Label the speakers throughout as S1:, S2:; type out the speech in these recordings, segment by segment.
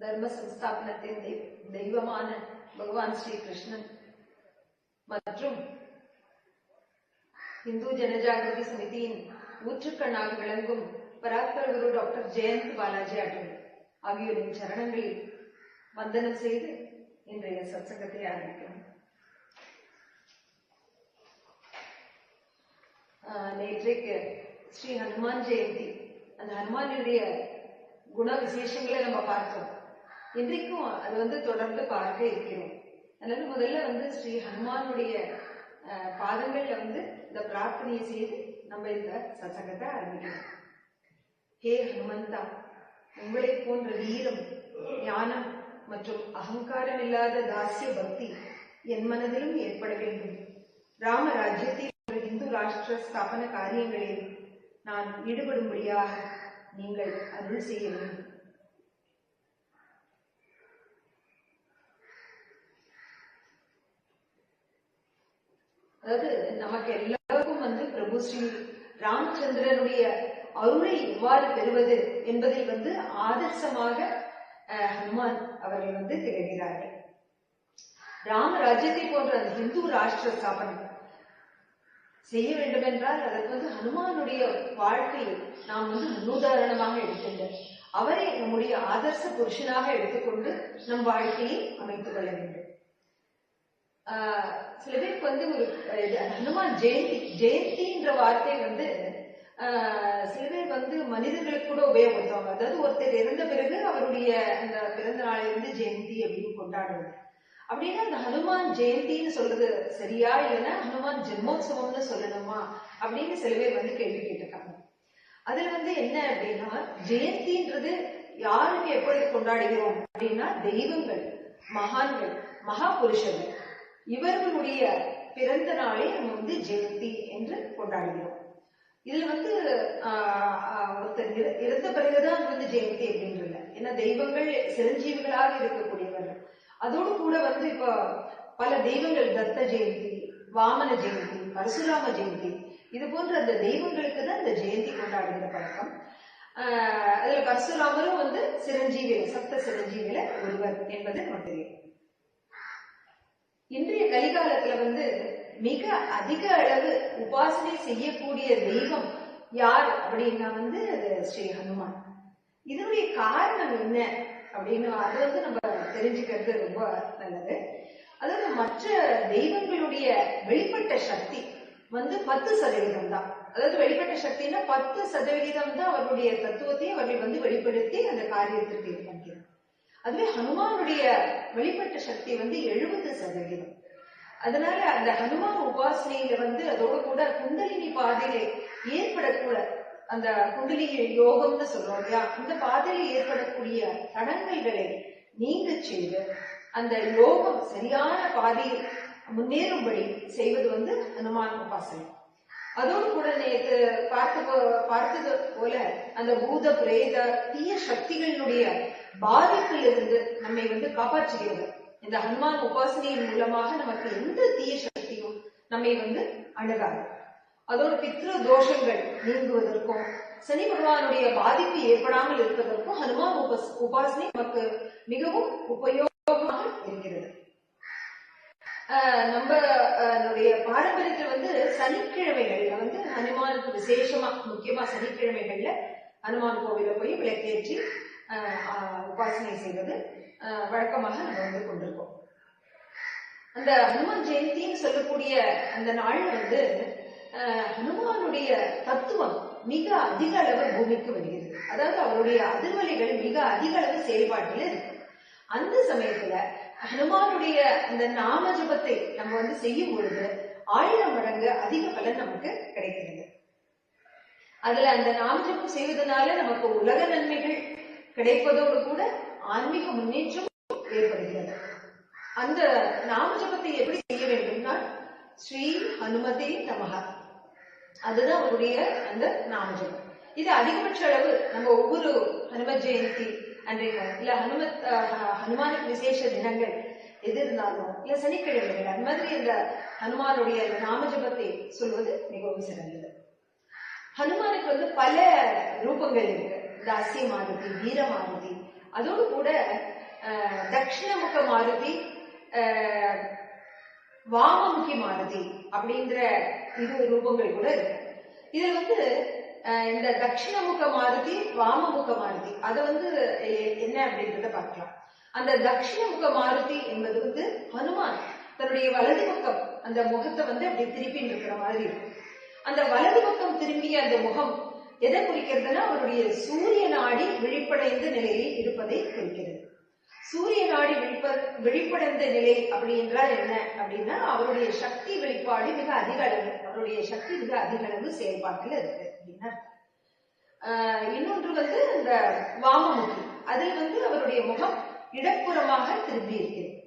S1: தர்ம சம்ஸ்தாபனத்தின் தெய்வமான பகவான் ஸ்ரீ கிருஷ்ணன் மற்றும் இந்து ஜனஜாகிருதி சமிதியின் ஊற்றுக்கண்ணாக விளங்கும் பராத்பரகுரு டாக்டர் ஜெயந்த் பாலாஜி அடல் ஆகியோரின் சரணங்களில் வந்தனம் செய்து இன்றைய சத்சங்கத்தை ஆரம்பிக்கிறோம் நேற்றைக்கு ஸ்ரீ ஹனுமான் ஜெயந்தி அந்த ஹனுமானுடைய குண விசேஷங்களை நம்ம பார்த்தோம் இன்றைக்கும் அது வந்து தொடர்ந்து பார்க்க இருக்கிறோம். அதனால முதல்ல வந்து ஸ்ரீ ஹனுமானுடைய பாதங்கள்ல வந்து இந்த பிரார்த்தனையை செய்து நம்ம இந்த சசகத்தை ஆரம்பிக்கிறோம் ஹே ஹனுமந்தா உங்களை போன்ற வீரம் ஞானம் மற்றும் அகங்காரம் இல்லாத தாசிய பக்தி என் மனதிலும் ஏற்பட வேண்டும். ராம ராஜ்யத்தை ஒரு இந்து ராஷ்டிர ஸ்தாபன காரியங்களில் நான் ஈடுபடும்படியாக நீங்கள் அருள் செய்ய வேண்டும். அதாவது நமக்கு எல்லாருக்கும் வந்து பிரபு ஸ்ரீ ராமச்சந்திரனுடைய அருளை எவ்வாறு பெறுவது என்பதில் வந்து ஆதர்சமாக அஹ், ஹனுமான் அவர்கள் வந்து திகழ்கிறார்கள். ராம ராஜ்யத்தை போன்ற அந்த இந்து ராஷ்டிர ஸ்தாபனம் செய்ய வேண்டும் என்றால் அதற்கு வந்து ஹனுமானுடைய வாழ்க்கையை நாம் வந்து முன்னுதாரணமாக எடுத்துள்ள அவரை நம்முடைய ஆதர்ச புருஷனாக எடுத்துக்கொண்டு நம் வாழ்க்கையை அமைத்துக் கொள்ள வேண்டும். சில பேருக்கு வந்து ஒரு ஹனுமான் ஜெயந்தி ஜெயந்தின்ற வார்த்தை வந்து ஆஹ், சில பேர் வந்து மனிதர்களுக்கு கூட உபயோகப்படுத்துவாங்க. அதாவது ஒருத்தர் இறந்த பிறகு அவருடைய அந்த பிறந்த நாளை வந்து ஜெயந்தி அப்படின்னு கொண்டாடுவது அப்படின்னா அந்த ஹனுமான் ஜெயந்தின்னு சொல்றது சரியா இல்லைன்னா ஹனுமான் ஜென்மோத்சவம்னு சொல்லணுமா அப்படின்னு சில பேர் வந்து கேள்வி கேட்டிருக்காங்க. அதுல வந்து என்ன அப்படின்னா ஜெயந்தின்றது யாருக்கு எப்பொழுது கொண்டாடுகிறோம் அப்படின்னா தெய்வங்கள் மகான்கள் மகா புருஷர்கள் இவர்களுடைய பிறந்த நாளை நம்ம வந்து ஜெயந்தி என்று கொண்டாடுகிறோம். இதுல வந்து ஒருத்தர் இறந்த பிறகுதான் அது வந்து ஜெயந்தி அப்படின்றது. ஏன்னா தெய்வங்கள் சிரஞ்சீவிகளாக இருக்கக்கூடியவர்கள். அதோடு கூட வந்து இப்ப பல தெய்வங்கள் தத்த ஜெயந்தி வாமன ஜெயந்தி பரசுராம ஜெயந்தி இது போன்ற அந்த தெய்வங்களுக்கு தான் இந்த ஜெயந்தி கொண்டாடுகிற பழக்கம். ஆஹ் அதுல பரசுராமரும் வந்து சிரஞ்சீவியில சப்த சிரஞ்சீவியில ஒருவர் என்பது நமக்கு தெரியும் இன்றைய கலிகாலத்துல வந்து மிக அதிக அளவு உபாசனை செய்யக்கூடிய தெய்வம் யார் அப்படின்னா வந்து அது ஸ்ரீ ஹனுமான். இதனுடைய காரணம் என்ன அப்படின்னு அதை வந்து நம்ம தெரிஞ்சுக்கிறது ரொம்ப நல்லது. அதாவது மற்ற தெய்வங்களுடைய வெளிப்பட்ட சக்தி வந்து பத்து சதவீதம் தான். அதாவது வெளிப்பட்ட சக்தின்னா பத்து சதவிகிதம் தான் அவருடைய தத்துவத்தை அவர்கள் வந்து வெளிப்படுத்தி அந்த காரியத்திற்கு இது அதுவே ஹனுமானுடைய வெளிப்பட்ட சக்தி வந்து எழுபது சதவீதம். அதனால அந்த ஹனுமான் உபாசனையில வந்து அதோட கூட குண்டலினி பாதையிலே ஏற்படக்கூட அந்த குண்டலினி யோகம்னு சொல்றோம் இல்லையா? அந்த பாதையில ஏற்படக்கூடிய தடங்கல்களை நீங்க செய்து அந்த யோகம் சரியான பாதையில் முன்னேறும்படி செய்வது வந்து ஹனுமான் உபாசனை. அதோடு கூட நேற்று பார்த்து பார்த்தது போல அந்த பூத பிரேத தீய சக்திகளினுடைய பாதிப்பில் இருந்து நம்மை வந்து காப்பாற்றுகிறது இந்த ஹனுமான் உபாசனையின் மூலமாக நமக்கு எந்த தீய சக்தியும் நம்மை வந்து அணுகாது. அதோடு பித்ரு தோஷங்கள் நீங்குவதற்கும் சனி பகவானுடைய பாதிப்பு ஏற்படாமல் இருப்பதற்கும் ஹனுமான் உபாஸ் உபாசனை நமக்கு மிகவும் உபயோகமாக இருக்கிறது. ஆஹ் நம்ம நம்முடைய பாரம்பரியத்துல வந்து சனிக்கிழமைகள்ல வந்து ஹனுமானுக்கு விசேஷமா முக்கியமா சனிக்கிழமைகள்ல ஹனுமான் கோவில போய் விளக்கேற்றி உபாசனை செய்வது வழக்கமாக நம்ம வந்து கொண்டிருக்கோம். அந்த ஹனுமான் ஜெயந்தின்னு சொல்லக்கூடிய அந்த நாள் வந்து ஹனுமானுடைய தத்துவம் மிக அதிக அளவு பூமிக்கு வருகிறது. அதாவது அவருடைய அதிர்வலைகள் மிக அதிக அளவு செயல்பாட்டில் இருக்கு அந்த சமயத்துல ஹனுமானுடைய அந்த நாம ஜபத்தை நம்ம வந்து செய்யும் பொழுது ஆயிரம் மடங்கு அதிக பலன் நமக்கு கிடைக்கிறது. அதுல அந்த நாம ஜபம் செய்வதனால நமக்கு உலக நன்மைகள் கிடைப்பதோடு கூட ஆன்மீக முன்னேற்றம் ஏற்படுகிறது. அந்த நாம ஜபத்தை எப்படி செய்ய வேண்டும்னா ஸ்ரீ ஹனுமதே நமக அதுதான் அவருடைய அந்த நாம ஜபம் இது அதிகபட்ச அளவு நம்ம ஒவ்வொரு ஹனுமத் ஜெயந்தி அன்றைக்கு இல்ல ஹனுமத் ஹனுமானுக்கு விசேஷ தினங்கள் எது இருந்தாலும் இல்ல சனிக்கிழமைகள் அந்த மாதிரி இந்த ஹனுமானுடைய அந்த நாம ஜபத்தை சொல்வது மிகவும் சிறந்தது. ஹனுமானுக்கு வந்து பல ரூபங்கள் இருக்கு. தாசிய மாருதி வீர மாருதி அதோடு கூட தட்சிணமுக மாருதி வாமமுகி மாருதி அப்படின்ற இரு ரூபங்கள் கூட இருக்கு. இதுல வந்து அஹ், இந்த தட்சிணமுக மாருதி வாமமுக மாருதி அதை வந்து என்ன அப்படின்றத பார்க்கலாம். அந்த தட்சிணமுக மாருதி என்பது வந்து ஹனுமான் தன்னுடைய வலது பக்கம் அந்த முகத்தை வந்து அப்படி திருப்பி இருக்கிற மாதிரி இருக்கும். அந்த வலது பக்கம் திரும்பிய அந்த முகம் எதை குறிக்கிறதுனா அவருடைய சூரிய நாடி விழிப்படைந்த நிலையில் இருப்பதை குறிக்கிறது. சூரிய நாடி விழிப்ப விழிப்படைந்த நிலை அப்படி என்றால் என்ன? அப்படின்னா அவருடைய சக்தி வெளிப்பாடு மிக அதிக அளவு அவருடைய சக்தி மிக அதிக அளவு செயல்பாட்டில் இருக்கு அப்படின்னா. ஆஹ் இன்னொன்று வந்து இந்த வாமமுகி. அதில் வந்து அவருடைய முகம் இடப்புறமாக திரும்பி இருக்கிறது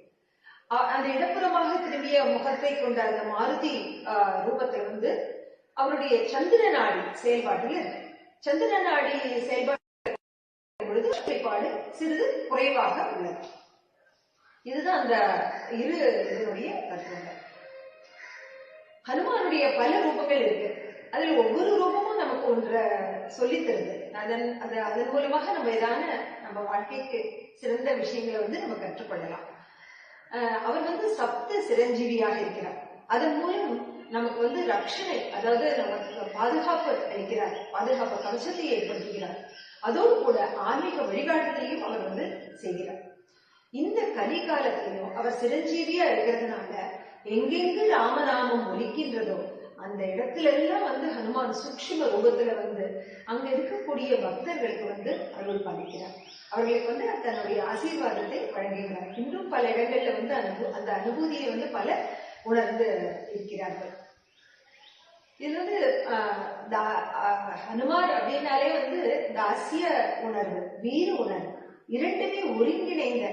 S1: அ- அந்த இடப்புறமாக திரும்பிய முகத்தை கொண்ட அந்த மாருதி ரூபத்தை ரூபத்தில் வந்து அவருடைய சந்திர நாடி செயல்பாட்டில் இருக்கு. சந்திர நாடி செயல்பாடு பொழுது செயல்பாடு சிறிது குறைவாக உள்ளது. இதுதான் அந்த இரு இதனுடைய தத்துவங்கள். ஹனுமானுடைய பல ரூபங்கள் இருக்கு. அதில் ஒவ்வொரு ரூபமும் நமக்கு ஒன்ற சொல்லித் தருது. அதன் அது அதன் மூலமாக நம்ம ஏதான நம்ம வாழ்க்கைக்கு சிறந்த விஷயங்களை வந்து நம்ம கற்றுக்கொள்ளலாம். அஹ் அவர் வந்து சப்த சிரஞ்சீவியாக இருக்கிறார். அதன் மூலம் நமக்கு வந்து ரக்ஷனை அதாவது நமக்கு பாதுகாப்பு அளிக்கிறார். பாதுகாப்பு கவசத்தை ஏற்படுத்துகிறார். அதோடு கூட ஆன்மீக வழிகாட்டுதலையும் அவர் வந்து செய்கிறார். இந்த கலிகாலத்திலும் அவர் சிரஞ்சீவியா இருக்கிறதுனால எங்கெங்கு ராமநாமம் ஒலிக்கின்றதோ அந்த இடத்துல எல்லாம் வந்து ஹனுமான் சூக்ஷ்ம ரூபத்துல வந்து அங்க இருக்கக்கூடிய பக்தர்களுக்கு வந்து அருள் பண்ணிக்கிறார் அவர்களுக்கு வந்து தன்னுடைய ஆசீர்வாதத்தை வழங்குகிறார். இன்னும் பல இடங்கள்ல வந்து அனுபவ அந்த அனுபூதியை வந்து பல உணர்ந்து இருக்கிறார்கள். இது வந்து ஆஹ், ஹனுமான் அப்படின்னாலே வந்து தாசிய உணர்வு வீர உணர்வு. இரண்டுமே ஒருங்கிணைந்த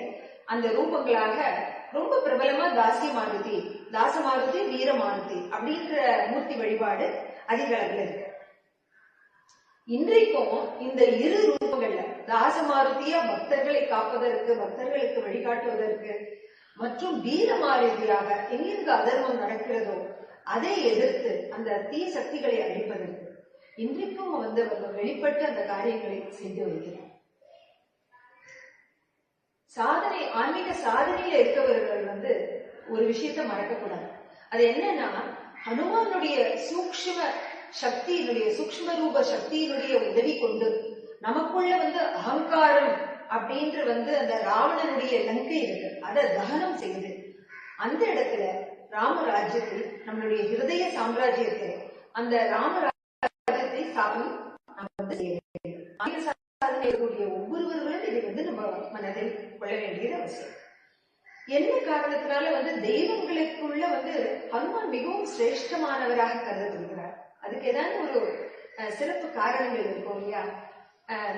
S1: அந்த ரூபங்களாக ரொம்ப பிரபலமா தாசிய மாருதி தாச மாருதி வீர மாருதி அப்படின்ற மூர்த்தி வழிபாடு அதிக அளவில் இருக்கு. இன்றைக்கும் இந்த இரு ரூபங்கள்ல தாச மாருதியா பக்தர்களை காப்பதற்கு பக்தர்களுக்கு வழிகாட்டுவதற்கு மற்றும் வீரமா ரீதியாக எங்கிருந்து அதர்மம் நடக்கிறதோ அதை எதிர்த்து அந்த தீ சக்திகளை அழிப்பதற்கு இன்றைக்கும் வந்து அவங்க வெளிப்பட்டு அந்த காரியங்களை செய்து வருகிறார். சாதனை ஆன்மீக சாதனையில இருக்கவர்கள் வந்து ஒரு விஷயத்தை மறக்கக்கூடாது. அது என்னன்னா ஹனுமானுடைய சூக்ஷ்ம சக்தியினுடைய சூக்ஷ்ம ரூப சக்தியினுடைய உதவி கொண்டு நமக்குள்ள வந்து அகங்காரம் அப்படின்ற வந்து அந்த ராவணனுடைய லங்கை இருக்கு. அதை தகனம் செய்து அந்த இடத்துல ராமராஜ்யத்தில் நம்மளுடைய ஹிருதய சாம்ராஜ்யத்தை அந்த ராமராஜ்யத்தை ஸ்தாபனம் நம்ம வந்து செய்ய ஒவ்வொருவர்களும் இதை வந்து நம்ம மனதில் கொள்ள வேண்டியது அவசியம். என்ன காரணத்தினால வந்து தெய்வங்களுக்குள்ள வந்து ஹனுமான் மிகவும் சிரேஷ்டமானவராக கருதப்படுகிறார். அதுக்கு ஏதாவது ஒரு அஹ், சிறப்பு காரணங்கள் இருக்கும் இல்லையா?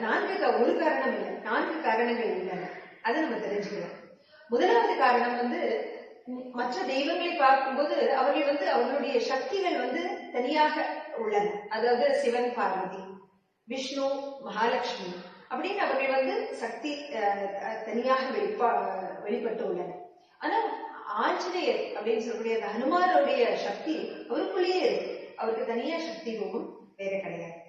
S1: நான்கு ஒரு காரணம் இல்லை. நான்கு காரணங்கள் உள்ளன. அதை நம்ம தெரிஞ்சுக்கிறோம் முதலாவது காரணம் வந்து மற்ற தெய்வங்களை பார்க்கும்போது அவர்கள் வந்து அவர்களுடைய சக்திகள் வந்து தனியாக உள்ளன. அதாவது சிவன் பார்வதி விஷ்ணு மகாலட்சுமி அப்படின்னு அவர்கள் வந்து சக்தி அஹ், தனியாக வெளிப்பா வெளிப்பட்டு உள்ளன. ஆனால் ஆஞ்சநேயர் அப்படின்னு சொல்லக்கூடிய அந்த ஹனுமாரோடைய சக்தி அவருக்குள்ளேயே இருக்கு. அவருக்கு தனியா சக்தி ரூபம் வேற கிடையாது.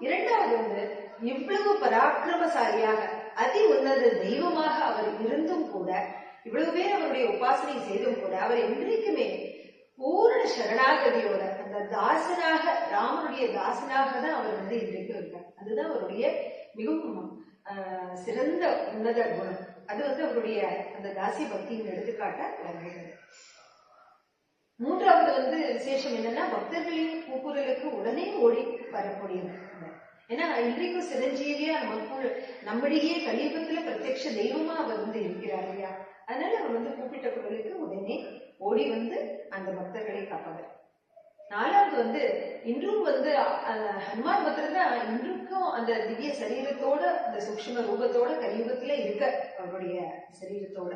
S1: இரண்டாவது வந்து இவ்வளவு பராக்கிரமசாலியாக அதி உன்னத தெய்வமாக அவர் இருந்தும் கூட இவ்வளவு பேர் அவருடைய உபாசனை செய்தும் கூட அவர் என்றைக்குமே பூரண சரணாகதியோட அந்த தாசனாக ராமனுடைய தாசனாக தான் அவர் வந்து இன்றைக்கும் இருக்கார். அதுதான் அவருடைய மிகவும் ஆஹ், சிறந்த உன்னத குணம். அது வந்து அவருடைய அந்த தாசி பக்தியின் எடுத்துக்காட்ட விளங்குகிறது. மூன்றாவது வந்து விசேஷம் என்னன்னா பக்தர்களின் கூக்குரலுக்கு உடனே ஓடி வரக்கூடியவர் ஏன்னா இன்றைக்கும் சிரஞ்சீவியா நமக்குள் நம்மிடையே கலியுகத்துல பிரத்யக்ஷ தெய்வமா அவர் வந்து இருக்கிறார் இல்லையா? அதனால அவர் வந்து கூப்பிட்ட குரலுக்கு உடனே ஓடி வந்து அந்த பக்தர்களை காப்பவர் நாலாவது வந்து இன்றும் வந்து ஹனுமான் பக்தர் தான் இன்றுக்கும் அந்த திவ்ய சரீரத்தோட அந்த சூக்ஷ்ம ரூபத்தோட கலியுகத்துல இருக்க அவருடைய சரீரத்தோட.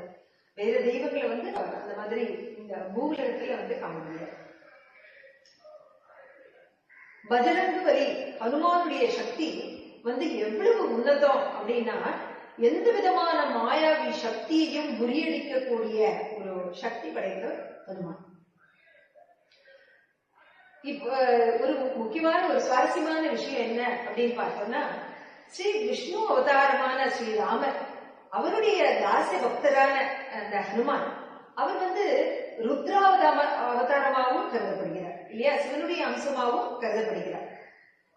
S1: வேற தெய்வங்களை வந்து அந்த மாதிரி இந்த பூலகத்துல வந்து காண முடியாது. பஜரங்கு வரி ஹனுமானுடைய சக்தி வந்து எவ்வளவு உன்னதம் அப்படின்னா எந்த விதமான மாயாவி சக்தியையும் முறியடிக்கக்கூடிய ஒரு சக்தி படைத்த ஹனுமான். இப்ப ஒரு முக்கியமான ஒரு சுவாரஸ்யமான விஷயம் என்ன அப்படின்னு பார்த்தோம்னா ஸ்ரீ விஷ்ணு அவதாரமான ஸ்ரீராமர் அவருடைய தாசிய பக்தரான அந்த ஹனுமான் அவர் வந்து ருத்ராவதாம அவதாரமாகவும் கருதப்படுகிறார். இல்லையா? சிவனுடைய அம்சமாகவும் கருதப்படுகிறார்.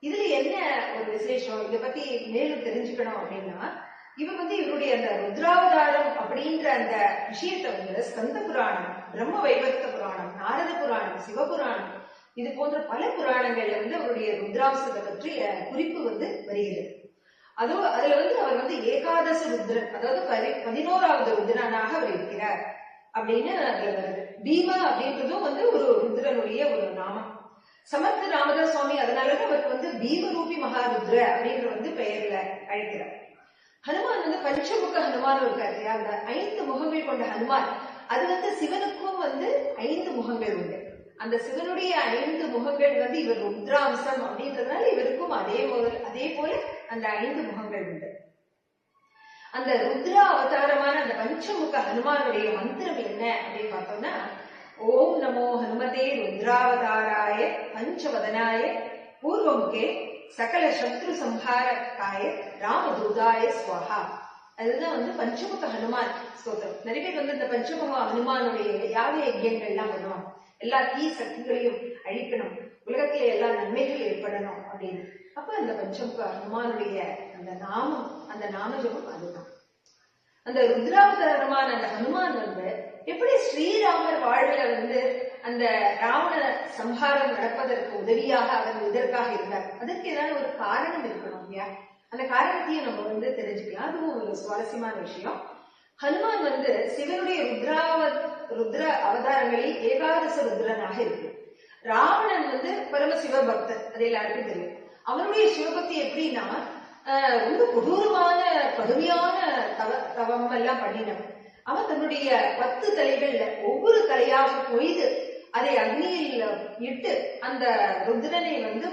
S1: இதுல என்ன ஒரு விசேஷம்? இத பத்தி மேலும் தெரிஞ்சுக்கணும் அப்படின்னா இவன் வந்து இவருடைய அந்த ருத்ராவதாரம் அப்படின்ற அந்த விஷயத்தை வந்து ஸ்கந்த புராணம் பிரம்ம வைவர்த்த புராணம் நாரத புராணம் சிவபுராணம் இது போன்ற பல புராணங்கள்ல வந்து அவருடைய ருத்ராம்சத்தை பற்றி குறிப்பு வந்து வருகிறது. அதுவும் அதுல வந்து அவர் வந்து ஏகாதச ருத்ரன் அதாவது பதி- பதினோராவது ருத்ரனாக அவர் இருக்கிறார் அப்படின்னு அதுல வருது. பீமா அப்படின்றதும் வந்து ஒரு ருத்ரனுடைய ஒரு நாமம். சமர்த்த ராமதாஸ் சுவாமி அதனாலதான் அவருக்கு வந்து பீமரூபி மகாருத்ர அப்படின்ற வந்து பெயர்ல அழைக்கிறார். ஹனுமான் வந்து பஞ்சமுக ஹனுமான் இருக்காரு இல்லையா? அந்த ஐந்து முகங்கள் கொண்ட ஹனுமான். அது வந்து சிவனுக்கும் வந்து ஐந்து முகங்கள் உண்டு. அந்த சிவனுடைய ஐந்து முகங்கள் வந்து இவர் ருத்ராம்சம் அப்படின்றதுனால இவருக்கும் அதே போல அதே போல அந்த ஐந்து முகங்கள் உண்டு. அந்த ருத்ரா அவதாரமான அந்த பஞ்சமுக ஹனுமானுடைய மந்திரம் என்ன அப்படின்னு பார்த்தோம்னா ஓம் நமோ ஹனுமதே ருத்ராவதாராய பஞ்சவதனாய பூர்வமுகே சகல சத்ரு சம்ஹாரக்காய ராமதூதாய ஸ்வஹா. அதுதான் வந்து பஞ்சமுக ஹனுமான் ஸ்தோத்திரம். நிறைய பேர் வந்து இந்த பஞ்சமுக ஹனுமானுடைய யாக யஜ்யங்கள்லாம் பண்ணுவாங்க. எல்லா தீ சக்திகளையும் அழிக்கணும். உலகத்திலே எல்லா நன்மைகள் ஏற்படணும் அப்படின்னு. அப்ப அந்த பஞ்சமுக ஹனுமானுடைய அந்த நாமம் அந்த நாமஜபம் அதுதான். அந்த ருத்ராவதாரமான அந்த ஹனுமான் வந்து எப்படி ஸ்ரீராமர் வாழ்வில வந்து அந்த ராவண சம்ஹாரம் நடப்பதற்கு உதவியாக அவர் இதற்காக இருந்தார்? அதற்கு ஏதாவது ஒரு காரணம் இருக்கணும் இல்லையா? அந்த காரணத்தையும் நம்ம வந்து தெரிஞ்சுக்கலாம். அதுவும் ஒரு சுவாரஸ்யமான விஷயம். ஹனுமான் வந்து சிவனுடைய ருத்ராவ ருத்ர அவதாரங்களில் ஏகாதச ருத்ரனாக இருக்கு. ராவணன் வந்து பரமசிவ பக்தர். அது எல்லாருக்கும் தெரியும். அவனுடைய சிவபக்தி எப்படின்னா ரொம்ப கொடூரமான கடுமையான தவ தவம் எல்லாம் பண்ணினவன் அவன் தன்னுடைய பத்து தலைகள்ல ஒவ்வொரு தலையாக கொய்து அதை அக்னியில் இட்டு அந்த ருத்ரனை வந்து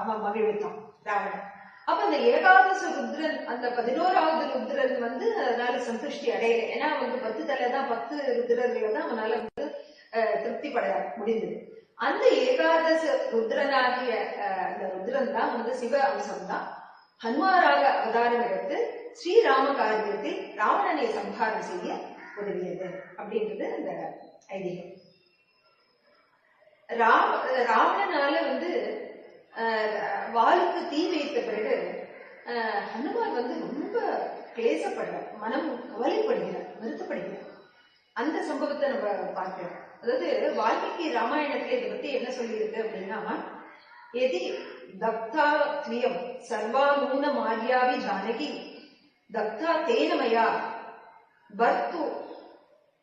S1: அவன் மகிழ்வித்தான் ராவணன். அப்ப அந்த ஏகாதச ருத்ரன் அந்த பதினோராவது ருத்ரன் வந்து அதனால சந்துஷ்டி அடையல. ஏன்னா அவனுக்கு பத்து தலை தான் பத்து ருத்ரர்களை தான் அவனால வந்து திருப்தி பட முடிந்தது. அந்த ஏகாதச ருத்ரனாகிய அந்த ருத்ரன் தான் வந்து சிவ அம்சம் தான் ஹனுமாராக அவதாரம் எடுத்து ஸ்ரீராம காரியத்தில் ராவணனை சம்ஹாரம் செய்ய உதவியது அப்படின்றது அந்த ஐதீகம். ராவ ராவணனால வந்து ஆஹ், வாளுக்கு தீ வைத்த பிறகு ஆஹ், ஹனுமான் வந்து ரொம்ப கிளேசப்படுறார். மனம் கவலைப்படுகிறார் வருத்தப்படுகிறார். அந்த சம்பவத்தை நம்ம பார்க்கிறோம். அதாவது வால்மீகி ராமாயணத்துல இதை பத்தி என்ன சொல்லியிருக்கு அப்படின்னா எதி தக்தா துவியம் சர்வாநூன மாரியாவி ஜானகி தக்தா தேன மயா பர்த்து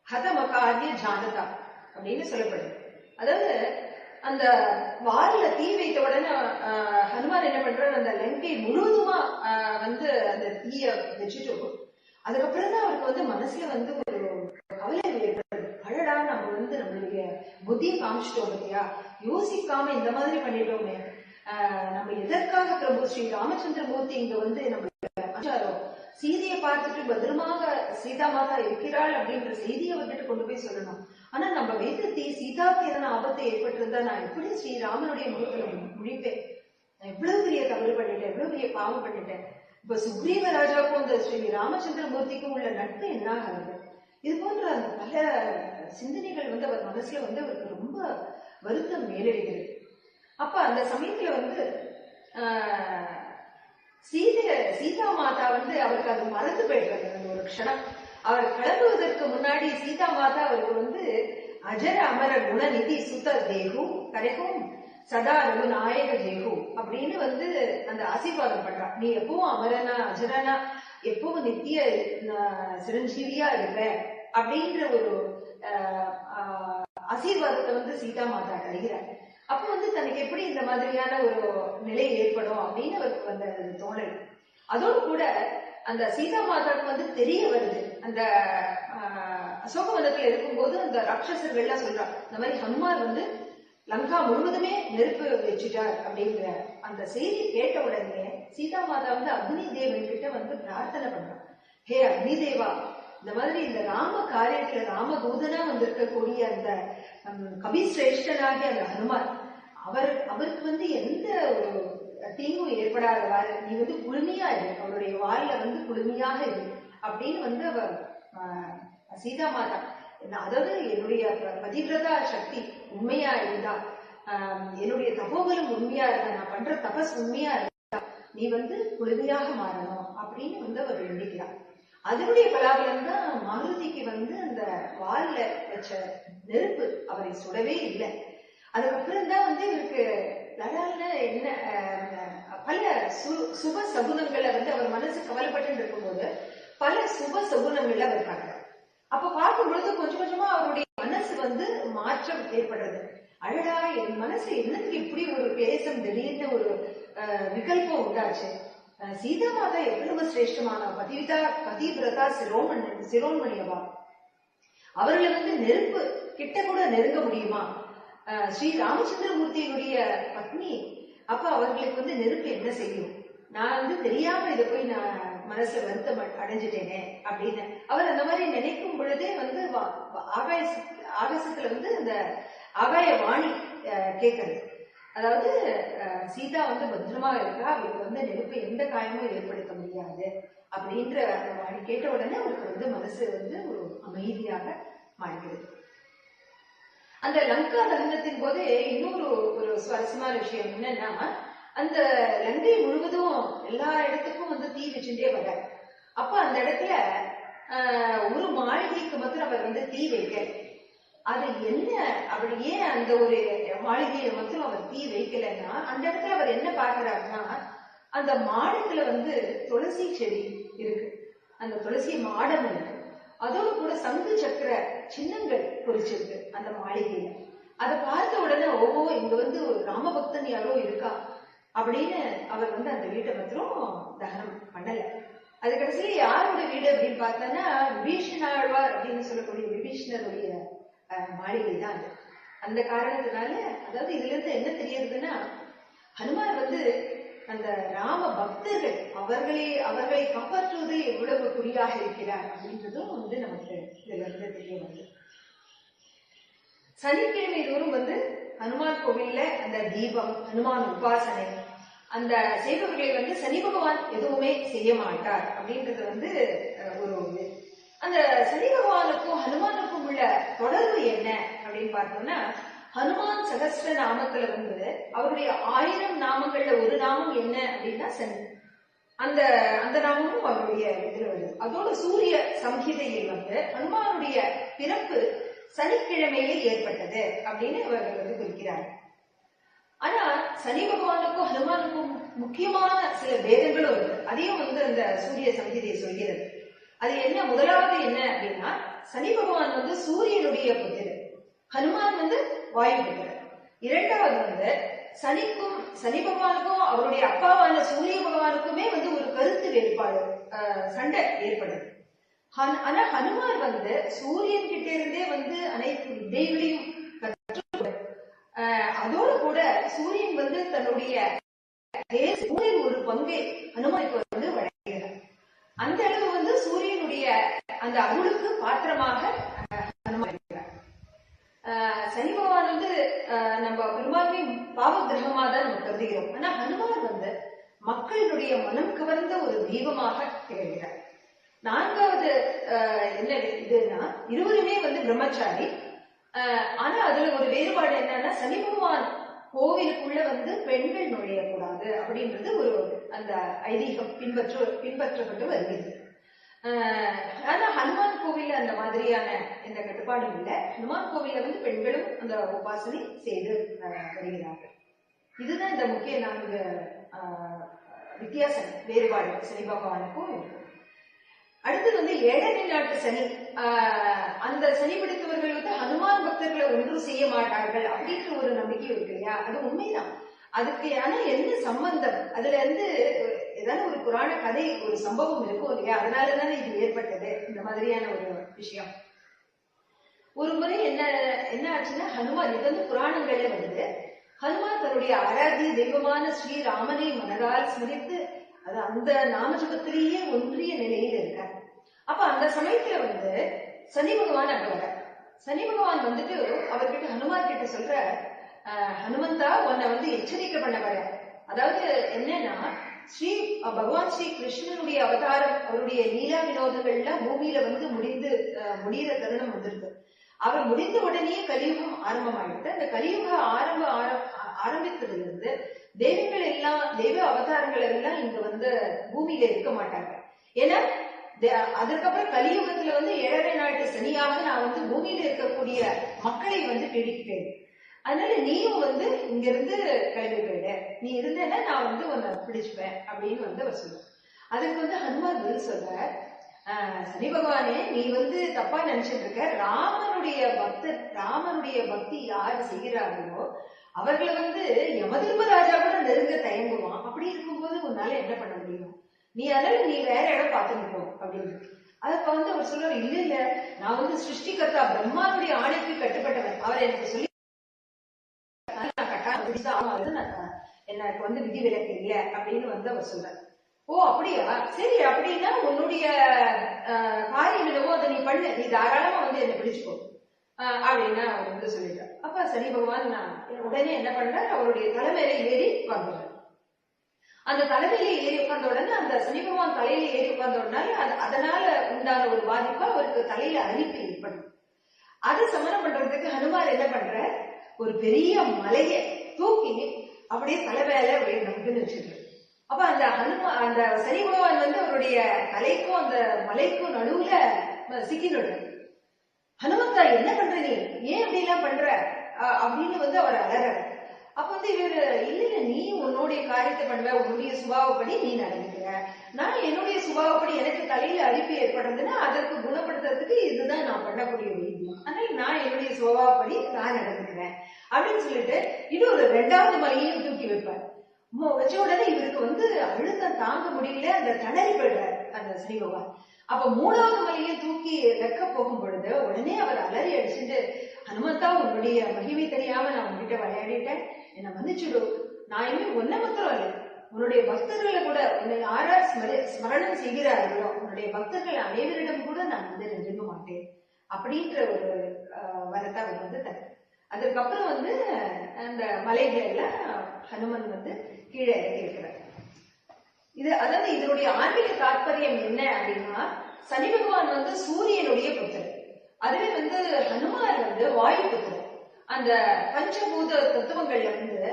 S1: ஹதமகாரிய ஜானதா அப்படின்னு சொல்லப்படுது அதாவது அந்த வாரில தீ வைத்த உடனே ஹனுமான் என்ன பண்றாரு அந்த லங்கை முழுவதுமா வந்து அந்த தீய வச்சுட்டு அதுக்கப்புறம் தான் அவருக்கு வந்து மனசுல வந்து ஒரு கவலை ஏற்படுது அழடா நம்ம வந்து நம்மளுடைய புத்தியை காமிச்சிட்டோம் இல்லையா யோசிக்காம இந்த மாதிரி பண்ணிட்டோமே. ஆஹ், நம்ம எதற்காக பிரபு ஸ்ரீ ராமச்சந்திர மூர்த்தி இங்க வந்து நம்ம அஞ்சாரோ? சீதையை பார்த்துட்டு பத்திரமாக சீதா மாதா இருக்கிறாள் அப்படின்ற செய்தியை வந்துட்டு கொண்டு போய் சொல்லணும். ஆனா நம்ம வைத்த சீதாக்கு சீதாவுக்கு எதனா ஆபத்து ஏற்பட்டிருந்தா நான் எப்படி ஸ்ரீராமனுடைய முகத்துல முடிப்பேன்? நான் எவ்வளவு பெரிய தவறு பண்ணிட்டேன் எவ்வளவு பெரிய பாவம் பண்ணிட்டேன். இப்ப சுக்ரீவ ராஜாவுக்கும் இந்த ஸ்ரீ ராமச்சந்திர மூர்த்திக்கும் உள்ள நட்பு என்ன ஆகுது இது போன்ற அந்த பல சிந்தனைகள் வந்து அவர் மனசுல வந்து அவருக்கு ரொம்ப வருத்தம் மேலெழுகிறது. அப்ப அந்த சமயத்துல வந்து ஆஹ், சீதை சீதா மாதா வந்து அவருக்கு அது மறந்து போயிடுறாரு அந்த ஒரு க்ஷணம். அவர் கிளம்புவதற்கு முன்னாடி சீதா மாதா அவருக்கு வந்து அஜர அமர குணநிதி சுத தேகு கரைக்கும் சதா ரகு நாயக தேகு அப்படின்னு வந்து அந்த ஆசீர்வாதம் பண்றா நீ எப்பவும் அமரனா அஜரனா எப்பவும் நித்திய சிரஞ்சீவியா இருப்ப அப்படின்ற ஒரு ஆஹ், ஆசீர்வாதத்தை வந்து சீதா மாதா தருகிறார் அப்போ வந்து தனக்கு எப்படி இந்த மாதிரியான ஒரு நிலை ஏற்படும் அப்படின்னு அவருக்கு வந்த ஒரு தோணல் அதோடு கூட அந்த சீதா மாதாவுக்கு வந்து தெரிய வருது. அந்த அசோக அசோகவனத்துல இருக்கும்போது அந்த ராட்சசர்கள்லாம் சொல்றாங்க இந்த மாதிரி ஹனுமார் வந்து லங்கா முழுவதுமே நெருப்பு வச்சுட்டார் அப்படிங்கிற அந்த செய்தி கேட்ட உடனே சீதா மாதா வந்து அக்னி தேவன் கிட்ட வந்து பிரார்த்தனை பண்றான். ஹே அக்னி தேவா இந்த மாதிரி இந்த ராம காரியத்துல ராமதூதனா வந்திருக்கக்கூடிய அந்த கவி கபிசிரேஷ்டனாகிய அந்த ஹனுமான் அவர் அவருக்கு வந்து எந்த ஒரு தீங்கும் ஏற்படாதவாறு நீ வந்து குளுமையா இரு அவருடைய வாயில வந்து குளுமையாக இரு அப்படின்னு வந்து அவர் சீதா மாதா அதாவது என்னுடைய பதிவிரதா சக்தி உண்மையா இருந்தா என்னுடைய தபோபலம் உண்மையா இருந்தா நான் பண்ற தபஸ் உண்மையா இருந்தா நீ வந்து குழுமையாக மாறணும் அப்படின்னு வந்து அவர் வேண்டிக்கிறார். அதனுடைய பலாபலம் தான் மாருதிக்கு வந்து அந்த வால்ல வச்ச நெருப்பு அவரை சுடவே இல்லை. அதுக்கப்புறம் தான் வந்து இவருக்கு நல்ல என்ன ஆஹ், பல சு சுப சகுனங்களை வந்து அவர் மனசு கவலைப்பட்டு இருக்கும்போது பல சுப சகுனங்களை அவர் பார்க்கிறார். அப்ப பார்க்கும் பொழுது கொஞ்சம் கொஞ்சமா அவருடைய மனசு வந்து மாற்றம் ஏற்படுறது. அழகா என் மனசு என்னத்துக்கு இப்படி ஒரு பேசம் திடீர்னு ஒரு விகல்பம் உண்டாச்சு. சீதா மாதா எவ்வளவு சிரேஷ்டமான பதிவிதா பதிவிரதா சிரோமணி சிரோன்மணியவா அவர்களை வந்து நெருப்பு கிட்ட கூட நெருங்க முடியுமா? ஆஹ் ஸ்ரீ ராமச்சந்திரமூர்த்தியுடைய பத்னி அப்ப அவர்களுக்கு வந்து நெருப்பு என்ன செய்யும்? நான் வந்து தெரியாம இதை போய் நான் மனசுல வருத்தம் அடைஞ்சிட்டேனே அப்படின்னு. அவர் அந்த மாதிரி நினைக்கும் பொழுதே வந்து வா- ஆகாய ஆகாசத்துல வந்து அந்த ஆகாய வாணி கேட்கறது. அதாவது சீதா வந்து பத்திரமா இருக்கா? அவளுக்கு வந்து நெருப்பு எந்த காயமும் ஏற்படுத்த முடியாது. அப்படின்ற மாதிரி கேட்ட உடனே அவருக்கு வந்து மனசு வந்து ஒரு அமைதியாக மாறுகிறது அந்த லங்கா தகனத்தின் போது இன்னொரு ஒரு சுவாரஸ்யமான விஷயம் என்னன்னா அந்த லங்கை முழுவதும் எல்லா இடத்துக்கும் வந்து தீ வச்சுட்டே வர அப்ப அந்த இடத்துல ஆஹ், ஒரு மாளிகைக்கு மாத்திரம் அவர் வந்து தீ வைக்க அது என்ன அப்படி ஏன் அந்த ஒரு மாளிகையை மாத்திரம் அவர் தீ வைக்கலைன்னா அந்த இடத்துல அவர் என்ன பார்க்கறாருன்னா அந்த மாடுகளை வந்து துளசி செடி இருக்கு. அந்த துளசி மாடம் இருக்கு. அதோடு கூட சங்கு சக்கர சின்னங்கள் பொறிச்சிருக்கு அந்த மாளிகையில. அதை பார்த்த உடனே ஓஹோ இங்க வந்து ஒரு ராமபக்தன் யாரோ இருக்கா? அப்படின்னு அவர் வந்து அந்த வீட்டை மாத்திரம் தகனம் பண்ணல. அது கடைசியில யாரோட வீடு அப்படின்னு பார்த்தோன்னா விபீஷணாழ்வார் அப்படின்னு சொல்லக்கூடிய விபீஷணருடைய மாளிகை தான் அது. அந்த காரணத்தினால அதாவது இதுல இருந்து என்ன தெரியுதுன்னா ஹனுமார் வந்து அந்த ராம பக்தர்கள் அவர்களை அவர்களை காப்பாற்றுவதில் எவ்வளவு குறியாக இருக்கிறார் அப்படின்றதும் வந்து நமக்கு இதுல இருந்து தெரிய வருது. சனிக்கிழமை தோறும் வந்து ஹனுமான் கோவில்ல அந்த தீபம் ஹனுமான் உபாசனை அந்த செய்பவர்களை வந்து சனி பகவான் எதுவுமே செய்ய மாட்டார் அப்படின்றது வந்து ஒரு இது. அந்த சனி பகவானுக்கும் ஹனுமானுக்கும் உள்ள தொடர்பு என்ன அப்படின்னு பார்த்தோம்னா ஹனுமான் சகஸ்ர நாமத்துல வந்து அவருடைய ஆயிரம் நாமங்கள்ல ஒரு நாமம் என்ன அப்படின்னா சனி. அந்த அந்த நாமமும் அவருடைய இதுல வருது. அதோட சூரிய சம்ஹிதையில் வந்து ஹனுமானுடைய பிறப்பு சனிக்கிழமையில் ஏற்பட்டது அப்படின்னு அவர்கள் வந்து குறிக்கிறார் ஆனா சனி பகவானுக்கும் ஹனுமானுக்கும் முக்கியமான சில வேதங்களும் இருக்கு. அதையும் வந்து அந்த சூரிய சம்ஹிதை சொல்கிறது. அது என்ன முதலாவது என்ன அப்படின்னா சனி பகவான் வந்து சூரியனுடைய புத்திரர். ஹனுமான் வந்து வாயு புத்திரர் இரண்டாவது வந்து சனிக்கும் சனி பகவானுக்கும் அவருடைய அப்பாவான சூரிய பகவானுக்குமே வந்து ஒரு கருத்து வேறுபாடு ஆஹ், சண்டை ஏற்படுது. ஆனா ஹனுமான் வந்து சூரியன் கிட்ட இருந்தே வந்து அனைத்து வித்தைகளையும் கற்று ஆஹ், அதோடு கூட சூரியன் வந்து தன்னுடைய தேச- ஒரு பங்கை ஹனுமானுக்கு வந்து வழங்குகிறார். அந்த அளவு வந்து சூரியனுடைய அந்த அருளுக்கு பாத்திரமாக ஆஹ், ஹனுமான் சனி பகவான் வந்து நம்ம பெரும்பாலுமே பாவ கிரகமா தான் நம்ம கருதுகிறோம். ஆனா ஹனுமான் வந்து மக்களுடைய மனம் கவர்ந்த ஒரு தெய்வமாக திகழ்கிறார். நான்காவது என்ன இதுன்னா இருவருமே வந்து பிரம்மச்சாரி. ஆனா அதுல ஒரு வேறுபாடு என்னன்னா சனி பகவான் கோவிலுக்குள்ள வந்து பெண்கள் நுழையக்கூடாது அப்படின்றது ஒரு அந்த ஐதீகம் பின்பற்ற பின்பற்றப்பட்டு வருகிறது. ஆனா ஹனுமான் கோவில்ல அந்த மாதிரியான எந்த கட்டுப்பாடும் இல்லை. ஹனுமான் கோவில்ல வந்து பெண்களும் அந்த உபாசனை செய்து வருகிறார்கள் இதுதான் இந்த முக்கிய நான்கு ஆஹ், வித்தியாசம் வேறுபாடு. சனி பகவானுக்கும் இருக்கும் அடுத்தது வந்து ஏழரை நாட்டு சனி. ஆஹ், அந்த சனி பிடித்தவர்கள் வந்து ஹனுமான் பக்தர்களை ஒன்றும் செய்ய மாட்டார்கள் அப்படின்ற ஒரு நம்பிக்கை இருக்கு இல்லையா? அது உண்மைதான். அதுக்கு ஆனா என்ன சம்பந்தம்? அதுல இருந்து ஏதாவது ஒரு புராண கதை ஒரு சம்பவம் இருக்கும் இல்லையா அதனால தானே இது ஏற்பட்டது இந்த மாதிரியான ஒரு விஷயம். ஒரு முறை என்ன என்ன ஆச்சுன்னா ஹனுமான் இது வந்து புராணங்கள்ல வருது. ஹனுமான் தன்னுடைய ஆராத்திய தெய்வமான ஸ்ரீராமனை மனதால் ஸ்மரித்து அது அந்த நாமஜபத்திலேயே ஒன்றிய நிலையில் இருக்கார். அப்ப அந்த சமயத்துல வந்து சனி பகவான் அங்க வர சனி பகவான் வந்துட்டு அவர்கிட்ட ஹனுமான் கிட்ட சொல்ற ஹனுமந்தா உன்னை வந்து எச்சரிக்கை பண்ண வர அதாவது என்னன்னா ஸ்ரீ பகவான் ஸ்ரீ கிருஷ்ணனுடைய அவதாரம் அவருடைய லீலா வினோதங்கள்ல பூமியில வந்து முடிந்து அஹ், முடியிற தருணம் வந்திருக்கு. அவர் முடிந்த உடனே கலியுகம் ஆரம்பமாயிடுது. அந்த கலியுக ஆரம்ப ஆர- ஆரம்பித்ததுல இருந்து தெய்வங்கள் எல்லாம் தெய்வ அவதாரங்கள் எல்லாம் இங்க வந்து பூமியில இருக்க மாட்டாங்க. ஏன்னா அதுக்கப்புறம் கலியுகத்துல வந்து ஏழரை நாட்டு சனியாக நான் வந்து பூமியில இருக்கக்கூடிய மக்களை வந்து பீடிக்கிறேன் அதனால நீயும் வந்து இங்க இருந்து கிளம்பி போயிடு. நீ இருந்தேன்னா நான் வந்து உன்னை பிடிச்சுப்பேன் அப்படின்னு வந்து அவர் சொல்லுவார் அதுக்கு வந்து ஹனுமான் பதில் சொல்ற ஆஹ், சனி பகவானே நீ வந்து தப்பா நினைச்சிட்டு இருக்க. ராமனுடைய பக்த ராமனுடைய பக்தி யார் செய்கிறார்களோ அவர்களை வந்து யமதர்மராஜா கூட நெருங்க தயங்குவான். அப்படி இருக்கும்போது உன்னால என்ன பண்ண முடியும்? நீ அதனால நீ வேற இடம் பார்த்துட்டு அப்படின்னு. அதுக்கு வந்து அவர் சொல்றாரு இல்ல இல்ல. நான் வந்து சிருஷ்டிகர்த்தா பிரம்மாவுடைய ஆணைக்கு கட்டுப்பட்டவன். அவர் எனக்கு சொல்லி நான் கட்டாயம் அது நான் எனக்கு வந்து விதி விலக்கு இல்ல அப்படின்னு வந்து அவர் சொல்றாரு. ஓ அப்படியா? சரி அப்படின்னா உன்னுடைய காரியம் என்னவோ அதை நீ பண்ணு. நீ தாராளமா வந்து என்னை பிடிச்சுக்கோ. ஆஹ், அப்படின்னு அவர் வந்து சொல்லிட்டார். அப்ப சரி பகவான் நான் உடனே என்ன பண்றார்? அவருடைய தலைமையில ஏறி உட்கார்ந்துறார் அந்த தலைமையில ஏறி உட்கார்ந்த உடனே அந்த சனி பகவான் தலையில ஏறி உட்கார்ந்த உடனே அதனால உண்டான ஒரு பாதிப்பு அவருக்கு தலையில அரிப்பு ஏற்படும் அதை சமனம் பண்றதுக்கு ஹனுமார் என்ன பண்ற ஒரு பெரிய மலையை தூக்கி அப்படியே தலை மேல அப்படியே நம்பின்னு வச்சிருக்கு அப்ப அந்த ஹனுமா அந்த சனி பகவான் வந்து அவருடைய தலைக்கும் அந்த மலைக்கும் நடுவுல சிக்கினோடு ஹனுமந்தா என்ன பண்ற நீ? ஏன் அப்படி எல்லாம் பண்ற? அஹ் அப்படின்னு வந்து அவர் அலறாரு அப்ப வந்து இவரு இல்ல இல்ல நீ உன்னுடைய காரியத்தை பண்ணுவ. உன்னுடைய சுபாவப்படி நீ நடந்துக்கிற. நான் என்னுடைய சுபாவப்படி எனக்கு தலையில அரிப்பு ஏற்படுறதுன்னா அதற்கு குணப்படுத்துறதுக்கு இதுதான் நான் பண்ணக்கூடிய வைத்தியம் அதனால நான் என்னுடைய சுபாவப்படி நான் நடந்துக்கிறேன். அப்படின்னு சொல்லிட்டு இன்னொரு ரெண்டாவது மலையையும் தூக்கி வைப்பார். வச்ச உடனே இவருக்கு வந்து அழுத்தம் தாங்க முடியல அந்த திணறி போயிடுறாரு அந்த ஸ்ரீ பகவான் அப்ப மூணாவது மலையை தூக்கி வெக்க போகும் பொழுது உடனே அவர் அலறி அடிச்சுட்டு ஹனுமந்தா உன்னுடைய மகிமை தெரியாம நான் உன்கிட்ட விளையாடிட்டேன். என்னை மன்னிச்சுடு. நான் இனிமே ஒன்ன மாத்திரம் இல்லை. உன்னுடைய பக்தர்களை கூட உன்னை யாரார் ஸ்மரி- ஸ்மரணம் செய்கிறார்களோ உன்னுடைய பக்தர்கள் அனைவரிடம் கூட நான் வந்து நெருங்க மாட்டேன் அப்படின்ற ஒரு வரத்தை அவர் வந்து தர அதுக்கப்புறம் வந்து அந்த மலைகள்ல ஹனுமன் வந்து கீழே இறங்கி இருக்கிறார். இது அதாவது இதனுடைய ஆன்மீக தாற்பயம் என்ன அப்படின்னா சனி பகவான் வந்து சூரியனுடைய புத்தர் அதுவே வந்து ஹனுமான் வந்து வாயு புத்தர் அந்த பஞ்சபூத தத்துவங்கள்ல வந்து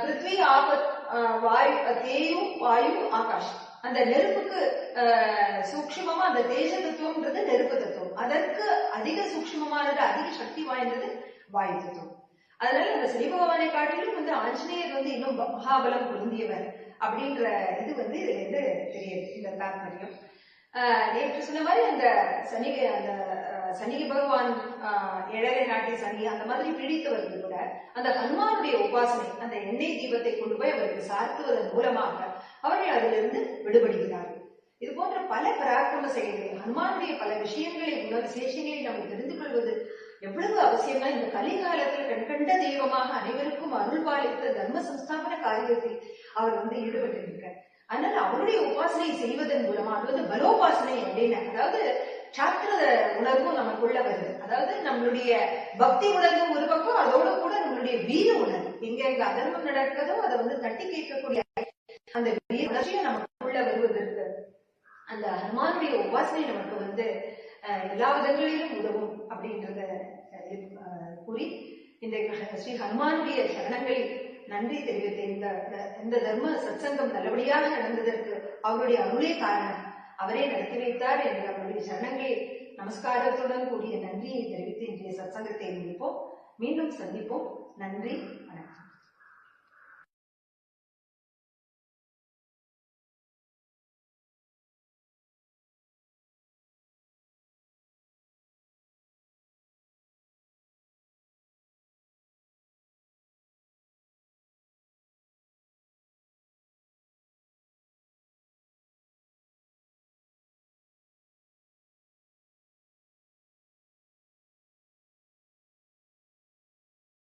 S1: பிருத்வி ஆபத் வாயு தேயு வாயு ஆகாஷ். அந்த நெருப்புக்கு அஹ், சூக்ஷ்மமா அந்த தேஜ தத்துவம்ன்றது நெருப்பு தத்துவம். அதற்கு அதிக சூக்ஷ்மமானது அதிக சக்தி வாய்ந்தது வாய் தத்துவம் அதனால இந்த சனி பகவானை காட்டிலும் வந்து ஆஞ்சநேயர் வந்து இன்னும் மகாபலம் பொருந்தியவர் அப்படின்ற இது வந்து இதுல இருந்து தெரியுது. இந்த தாத்மரியம் ஆஹ் நேற்று சொன்ன மாதிரி அந்த சனி அந்த சனி பகவான் ஆஹ், ஏழரை நாட்டி சனி அந்த மாதிரி பிடித்தவர்கள் கூட அந்த ஹனுமானுடைய உபாசனை அந்த எண்ணெய் தீபத்தை கொண்டு போய் அவருக்கு சார்த்துவதன் மூலமாக அவர்கள் அதிலிருந்து விடுபடுகிறார்கள் இது போன்ற பல பராக்கிரம செயல்கள் ஹனுமானுடைய பல விஷயங்களை உணர் விசேஷங்களை நம்ம தெரிந்து கொள்வது எவ்வளவு அவசியமா இந்த கலிகாலத்தில் கண்கண்ட தெய்வமாக அனைவருக்கும் அருள் பாலித்த தர்ம சம்ஸ்தாபன காரியத்தில் அவர் வந்து ஈடுபட்டிருக்கிறார். அதனால அவருடைய உபாசனை செய்வதன் மூலமா அது வந்து பலோபாசனை அப்படின்னு அதாவது சாத்திர உணர்வும் நமக்குள்ள வருது. அதாவது நம்மளுடைய பக்தி உணர்வும் ஒரு பக்கம் அதோட கூட நம்மளுடைய வீர உணர்வு. எங்க எங்க அதர்மம் நடக்கிறதோ அதை வந்து தட்டி கேட்கக்கூடிய அந்த வீர உணர்ச்சியும் நமக்குள்ள வருவதற்கு அந்த ஹனுமானுடைய உபாசனை நமக்கு வந்து அஹ், எல்லா விதங்களிலும் அப்படின்றத கூறி இந்த ஸ்ரீ ஹனுமானுடைய சரணங்களில் நன்றி தெரிவித்த இந்த இந்த தர்ம சத்சங்கம் நல்லபடியாக நடந்ததற்கு அவருடைய அருளே காரணம். அவரே நடத்தி வைத்தார் என்று அவருடைய சரணங்களில் நமஸ்காரத்துடன் கூடிய நன்றியை தெரிவித்து இன்றைய சத்சங்கத்தை முடிப்போம். மீண்டும் சந்திப்போம். நன்றி வணக்கம்.